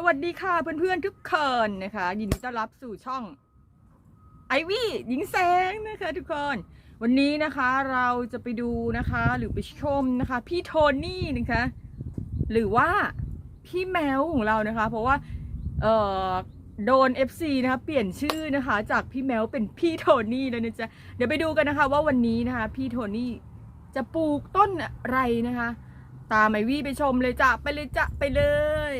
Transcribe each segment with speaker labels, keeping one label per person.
Speaker 1: สวัสดีค่ะเพื่อนๆทุกคนนะคะ ยินดีต้อนรับสู่ช่องไอวี่หญิงแสงนะคะทุกคน วันนี้นะคะเราจะไปดูนะคะ หรือไปชมนะคะ พี่โทนี่นะคะ หรือว่าพี่แมวของเรานะคะ เพราะว่าเอ่อโดน FC นะคะเปลี่ยนชื่อนะคะ จากพี่แมวเป็นพี่โทนี่แล้วนะจ๊ะเดี๋ยวไปดูกันนะคะ ว่าวันนี้นะคะ พี่โทนี่จะปลูกต้นอะไรนะคะ ตามไอวี่ไปชมเลยจ้ะไปเลยจ้ะไปเลย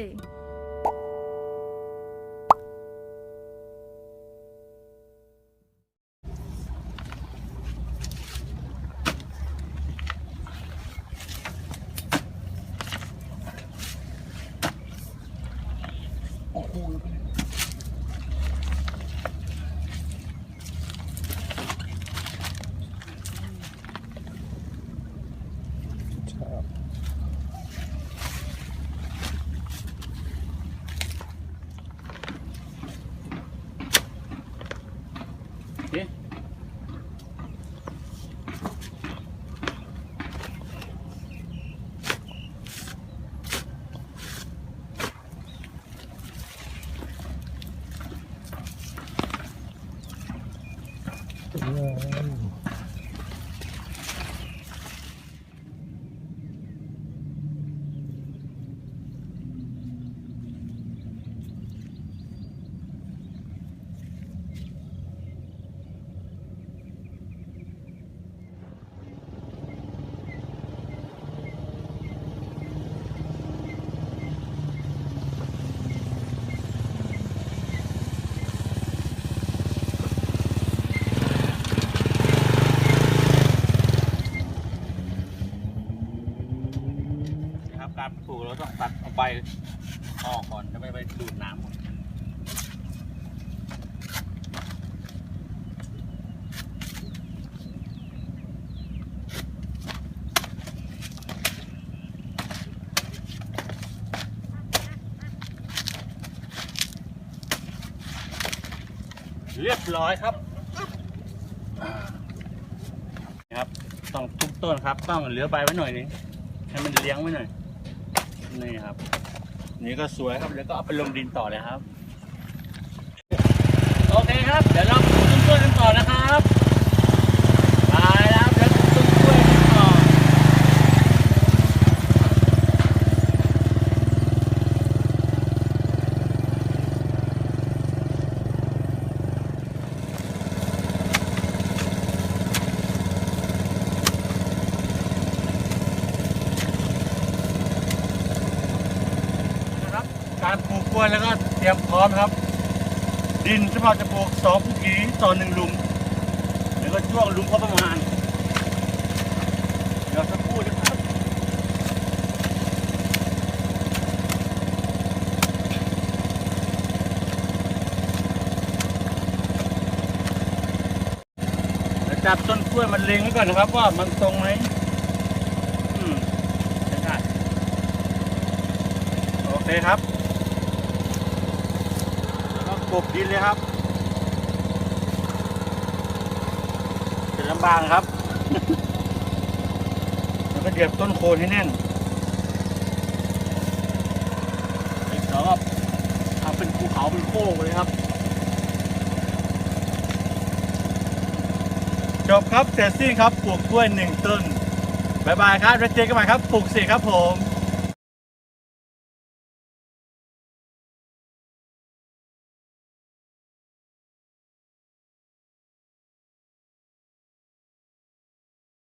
Speaker 2: นะ การปลูกเราต้องตัดเอาใบออกก่อนจะไม่ไปดูดน้ำหมดเรียบร้อยครับนะครับ ต้องทุกต้นครับ ต้องเหลือใบไว้หน่อยนึงให้มันเลี้ยงไว้หน่อย นี่ครับ นี่ก็สวยครับแล้วก็เอาไปลงดินต่อเลยครับ โอเคครับ เดี๋ยวเราปลูกต้นกันต่อนะครับไปแล้วเดี๋ยวปลูกต้นกล้วยกันต่อ นะครับ การปลูกกล้วยแล้วก็เตรียมพร้อมครับ ดินสำหรับจะปลูกสองผีต่อหนึ่งหลุมแล้วก็ช่วงหลุมพอประมาณ เดี๋ยวสักครู่นะครับจับต้นกล้วยมันเล็งไว้ก่อนนะครับ ว่ามันตรงไหมอืมได้โอเคครับ ก็กบดินเลยครับเป็นลำบากนะครับ แล้วก็เดียบต้นโคนให้แน่นอีกสองก็ทำเป็นภูเขาเป็นโค้งเลยครับ จบครับเสร็จสิ้นครับปลูกกล้วยหนึ่งต้นบายบายครับแล้วเจอกันใหม่ครับปลูกสร็จครับผม